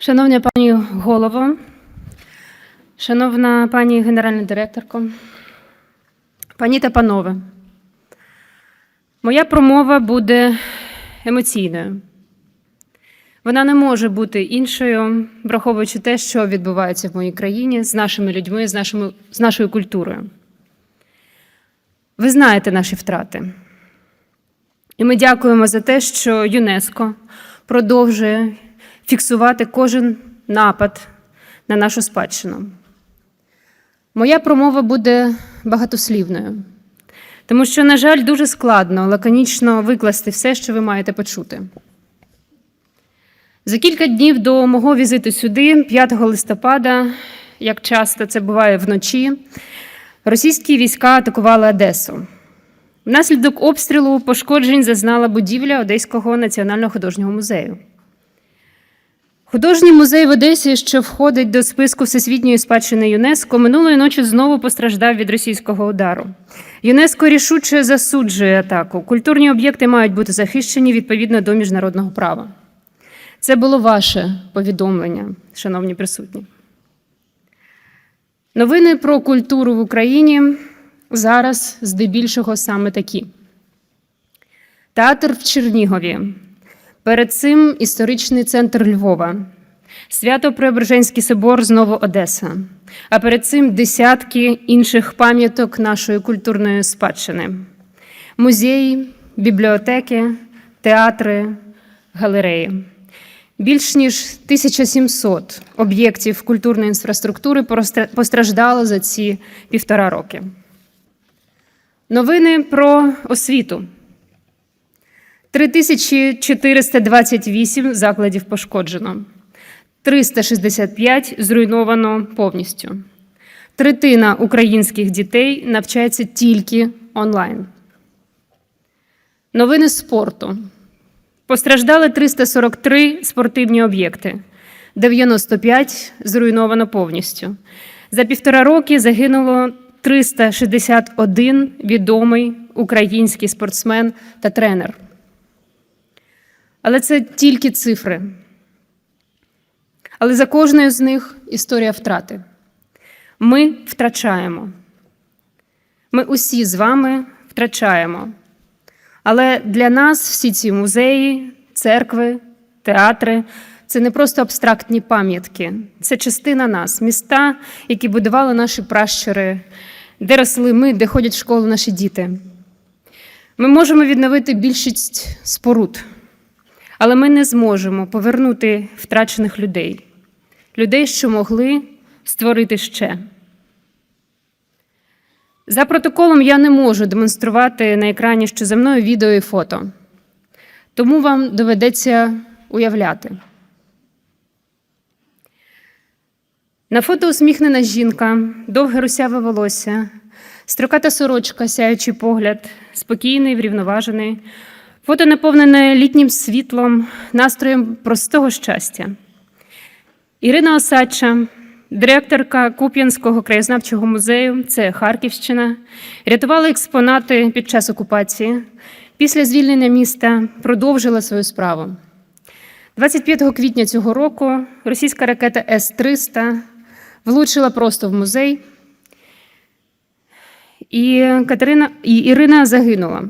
Шановна пані голово, шановна пані генеральна директорко, пані та панове, моя промова буде емоційною. Вона не може бути іншою, враховуючи те, що відбувається в моїй країні з нашими людьми, з, нашими, з нашою культурою. Ви знаєте наші втрати. І ми дякуємо за те, що ЮНЕСКО продовжує фіксувати кожен напад на нашу спадщину. Моя промова буде багатослівною, тому що, на жаль, дуже складно лаконічно викласти все, що ви маєте почути. За кілька днів до мого візиту сюди, 5 листопада, як часто це буває вночі, російські війська атакували Одесу. Внаслідок обстрілу пошкоджень зазнала будівля Одеського національного художнього музею. Художній музей в Одесі, що входить до списку Всесвітньої спадщини ЮНЕСКО, минулої ночі знову постраждав від російського удару. ЮНЕСКО рішуче засуджує атаку. Культурні об'єкти мають бути захищені відповідно до міжнародного права. Це було ваше повідомлення, шановні присутні. Новини про культуру в Україні зараз здебільшого саме такі. Театр в Чернігові. Перед цим історичний центр Львова, Свято-Преображенський собор знову Одеса. А перед цим десятки інших пам'яток нашої культурної спадщини: музеї, бібліотеки, театри, галереї. Більш ніж 1700 об'єктів культурної інфраструктури постраждало за ці півтора роки. Новини про освіту. 3428 закладів пошкоджено, 365 зруйновано повністю. Третина українських дітей навчається тільки онлайн. Новини спорту. Постраждали 343 спортивні об'єкти, 95 зруйновано повністю. За півтора роки загинуло 361 відомий український спортсмен та тренер. Але це тільки цифри. Але за кожною з них історія втрати. Ми втрачаємо. Ми усі з вами втрачаємо. Але для нас всі ці музеї, церкви, театри це не просто абстрактні пам'ятки, це частина нас, міста, які будували наші пращури, де росли ми, де ходять в школу наші діти. Ми можемо відновити більшість споруд, але ми не зможемо повернути втрачених людей, людей, що могли створити ще. За протоколом я не можу демонструвати на екрані, що за мною відео і фото. Тому вам доведеться уявляти. На фото усміхнена жінка, довге русяве волосся, строката сорочка, сяючий погляд, спокійний, врівноважений, фото наповнене літнім світлом, настроєм простого щастя. Ірина Осадча, директорка Куп'янського краєзнавчого музею, це Харківщина, рятувала експонати під час окупації. Після звільнення міста продовжила свою справу. 25 квітня цього року російська ракета С-300 влучила просто в музей, і Катерина і Ірина загинула.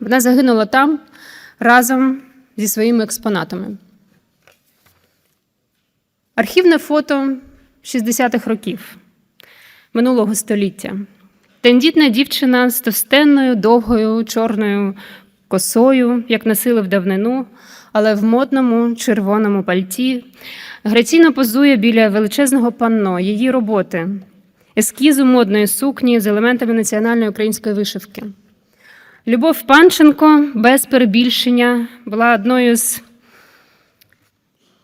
Вона загинула там разом зі своїми експонатами. Архівне фото 60-х років минулого століття. Тендітна дівчина з товстенною, довгою, чорною косою, як носили в давнину, але в модному червоному пальті, граційно позує біля величезного панно її роботи, ескізу модної сукні з елементами національної української вишивки. Любов Панченко без перебільшення була одною з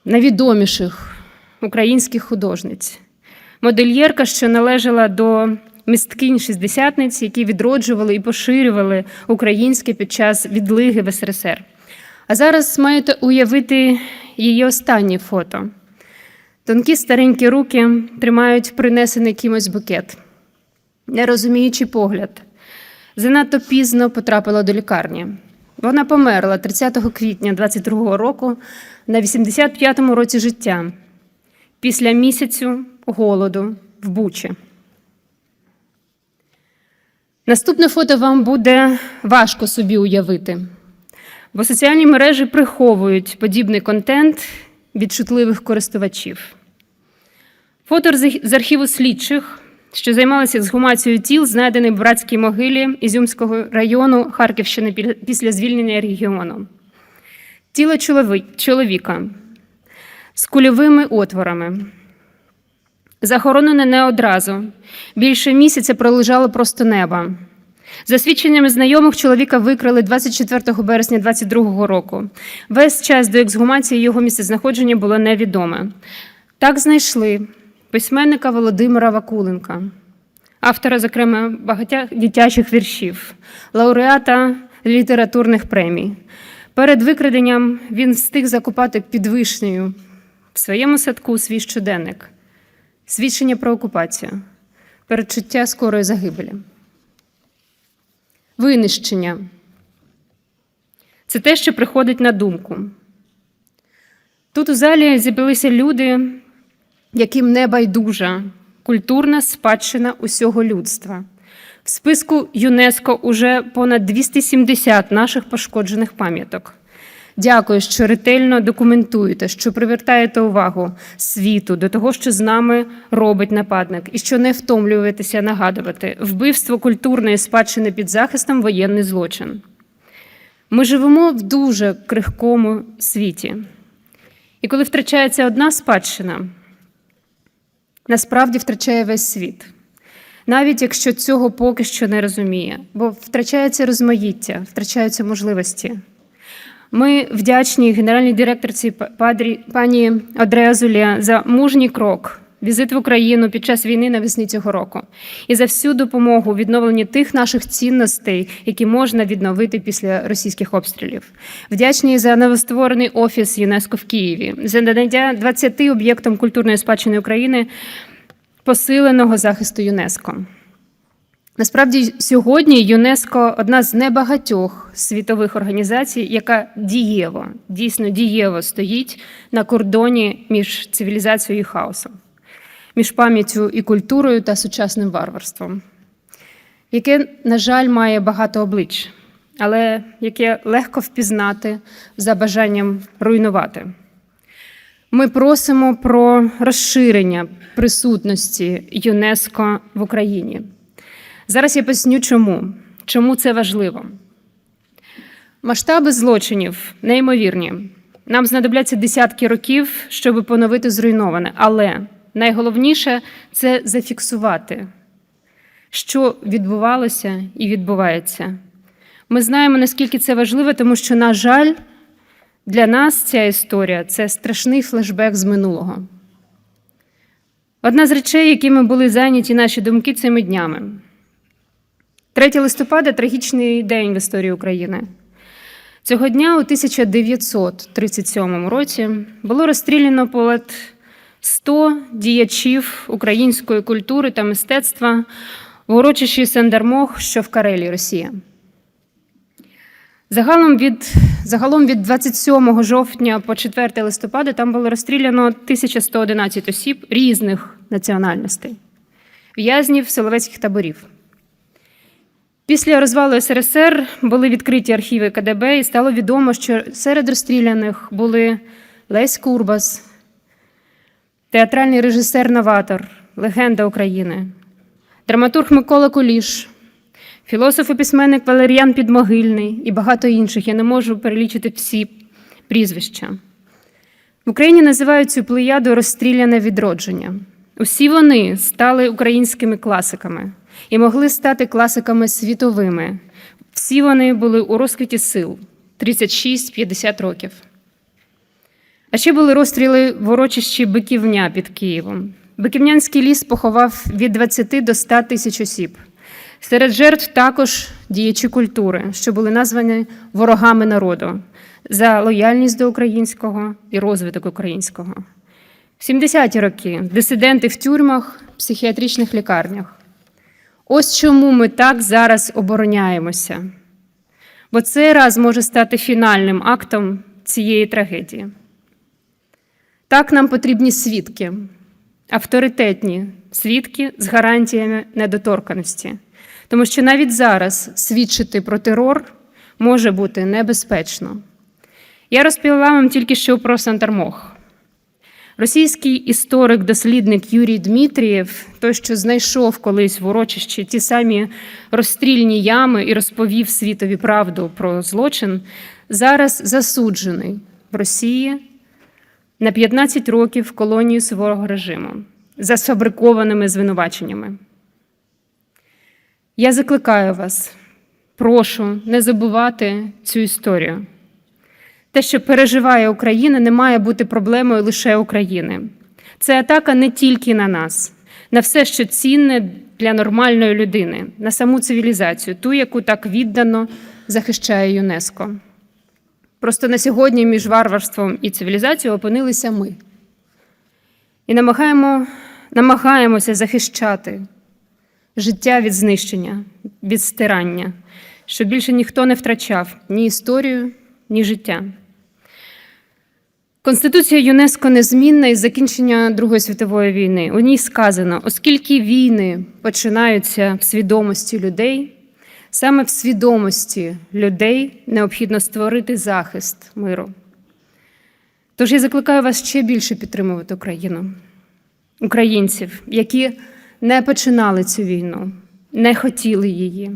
найвідоміших українських художниць, модельєрка, що належала до місткинь шістдесятниць, які відроджували і поширювали українське під час відлиги в СРСР. А зараз маєте уявити її останнє фото. Тонкі старенькі руки тримають принесений кимось букет, нерозуміючий погляд. Занадто пізно потрапила до лікарні. Вона померла 30 квітня 22 року на 85-му році життя після місяцю голоду в Бучі. Наступне фото вам буде важко собі уявити, бо соціальні мережі приховують подібний контент від чутливих користувачів. Фото з- з архіву слідчих, що займалися ексгумацією тіл, знайдений в братській могилі Ізюмського району Харківщини після звільнення регіону. Тіло чоловіка з кульовими отворами. Захоронене не одразу. Більше місяця пролежало просто неба. За свідченнями знайомих, чоловіка викрили 24 березня 22 року. Весь час до ексгумації його місцезнаходження було невідоме. Так знайшли письменника Володимира Вакуленка, автора, зокрема, багатьох дитячих віршів, лауреата літературних премій. Перед викраденням він встиг закопати під вишнею в своєму садку свій щоденник, свідчення про окупацію, передчуття скорої загибелі. Винищення це те, що приходить на думку. Тут у залі зібралися люди, яким не байдужа культурна спадщина усього людства. В списку ЮНЕСКО уже понад 270 наших пошкоджених пам'яток. Дякую, що ретельно документуєте, що привертаєте увагу світу до того, що з нами робить нападник, і що не втомлюєтеся нагадувати вбивство культурної спадщини під захистом воєнний злочин. Ми живемо в дуже крихкому світі. І коли втрачається одна спадщина, насправді втрачає весь світ. Навіть якщо цього поки що не розуміє, бо втрачається розмаїття, втрачаються можливості. Ми вдячні генеральній директорці пані Одреазулі за мужній крок, візит в Україну під час війни навесні цього року, і за всю допомогу у відновленні тих наших цінностей, які можна відновити після російських обстрілів. Вдячні за новостворений офіс ЮНЕСКО в Києві, за надання 20 об'єктам культурної спадщини України посиленого захисту ЮНЕСКО. Насправді, сьогодні ЮНЕСКО одна з небагатьох світових організацій, яка дієво, дійсно дієво стоїть на кордоні між цивілізацією і хаосом, між пам'яттю і культурою та сучасним варварством, яке, на жаль, має багато облич, але яке легко впізнати за бажанням руйнувати. Ми просимо про розширення присутності ЮНЕСКО в Україні. Зараз я поясню, чому. Чому це важливо. Масштаби злочинів неймовірні. Нам знадобляться десятки років, щоб поновити зруйноване. Але найголовніше це зафіксувати, що відбувалося і відбувається. Ми знаємо, наскільки це важливо, тому що, на жаль, для нас ця історія це страшний флешбек з минулого. Одна з речей, якими були зайняті наші думки цими днями. 3 листопада трагічний день в історії України. Цього дня, у 1937 році, було розстріляно понад 100 діячів української культури та мистецтва в урочищі Сандармох, що в Карелії, Росія. Загалом від, загалом від 27 жовтня по 4 листопада там було розстріляно 1111 осіб різних національностей, в'язнів силовецьких таборів. Після розвалу СРСР були відкриті архіви КДБ, і стало відомо, що серед розстріляних були Лесь Курбас, театральний режисер-новатор, легенда України, драматург Микола Куліш, філософ і письменник Валеріан Підмогильний і багато інших. Я не можу перелічити всі прізвища. В Україні називають цю плеяду розстріляне відродження. Усі вони стали українськими класиками і могли стати класиками світовими. Всі вони були у розквіті сил 36-50 років. А ще були розстріли в урочищі Биківня під Києвом. Биківнянський ліс поховав від 20 до 100 тисяч осіб. Серед жертв також діячі культури, що були названі ворогами народу за лояльність до українського і розвиток українського. В 70-ті роки дисиденти в тюрмах, психіатричних лікарнях. Ось чому ми так зараз обороняємося. бо цей раз може стати фінальним актом цієї трагедії. Так нам потрібні свідки, авторитетні свідки з гарантіями недоторканості, тому що навіть зараз свідчити про терор може бути небезпечно. Я розповіла вам тільки що про Сантармох. Російський історик-дослідник Юрій Дмитрієв, той, що знайшов колись в урочищі ті самі розстрільні ями і розповів світові правду про злочин, зараз засуджений в Росії на 15 років в колонію суворого режиму за сфабрикованими звинуваченнями. Я закликаю вас, прошу не забувати цю історію. Те, що переживає Україна, не має бути проблемою лише України. Це атака не тільки на нас, на все, що цінне для нормальної людини, на саму цивілізацію, ту, яку так віддано захищає ЮНЕСКо. Просто на сьогодні між варварством і цивілізацією опинилися ми. І намагаємо, намагаємося захищати життя від знищення, від стирання, щоб більше ніхто не втрачав ні історію, ні життя. Конституція ЮНЕСКО незмінна із закінчення Другої світової війни. У ній сказано, оскільки війни починаються в свідомості людей, саме в свідомості людей необхідно створити захист миру. Тож я закликаю вас ще більше підтримувати Україну, українців, які не починали цю війну, не хотіли її.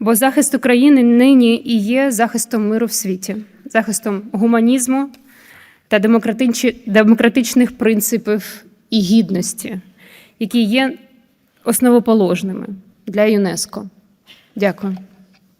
Бо захист України нині і є захистом миру в світі, захистом гуманізму та демократичних принципів і гідності, які є основоположними для ЮНЕСКО. Дякую.